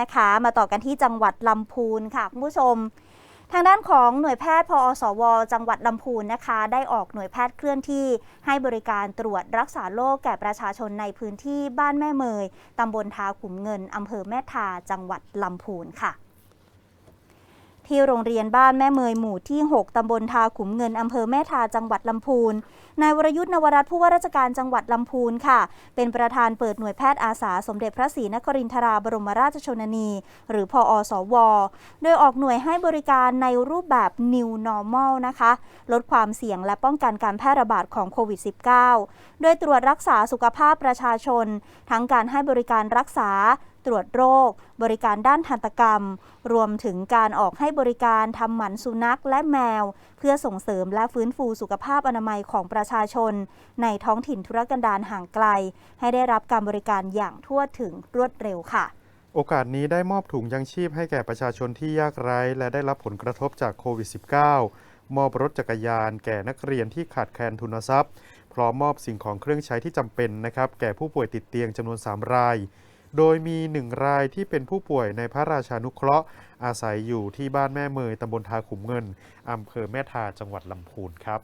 นะคะมาต่อกันที่จังหวัดลำพูนค่ะคุณผู้ชม ทางด้านของหน่วยแพทย์พอสว จังหวัดลำพูนนะคะ ได้ออกหน่วยแพทย์เคลื่อนที่ให้บริการตรวจรักษาโรคแก่ประชาชนในพื้นที่บ้านแม่เมยตำบลทาขุมเงินอำเภอแม่ทาจังหวัดลำพูนค่ะ ที่โรงเรียนบ้านแม่เมยหมู่ที่ 6 ตำบลทาขุมเงิน อำเภอแม่ทาจังหวัดลำพูน นายวรยุทธ์นวรัตน์ผู้ว่าราชการจังหวัดลำพูนค่ะ เป็นประธานเปิดหน่วยแพทย์อาสาสมเด็จพระศรีนครินทราบรมราชชนนี หรือพออสว โดยออกหน่วยให้บริการในรูปแบบ New Normal นะคะ ลดความเสี่ยงและป้องกันการแพร่ระบาดของโควิด -19 โดยตรวจรักษาสุขภาพประชาชน ทั้งการให้บริการรักษา ตรวจโรค บริการด้านทันตกรรม รวมถึงการออกให้บริการทำหมันสุนัขและแมว เพื่อส่งเสริมและฟื้นฟูสุขภาพอนามัยของประชาชน ในท้องถิ่นธุรกันดารห่างไกล ให้ได้รับการบริการอย่างทั่วถึงรวดเร็วค่ะ โอกาสนี้ได้มอบถุงยังชีพให้แก่ประชาชนที่ยากไร้และได้รับผลกระทบจากโควิด -19 มอบรถจักรยาน แก่นักเรียนที่ขาดแคลนทุนทรัพย์ พร้อมมอบสิ่งของเครื่องใช้ที่จำเป็นนะครับแก่ผู้ป่วยติดเตียงจำนวน 3 ราย โดยมีหนึ่งรายที่เป็นผู้ป่วยในพระราชานุเคราะห์ อาศัยอยู่ที่บ้านแม่เมยตำบลทาขุมเงินอำเภอแม่ทาจังหวัดลำพูนครับ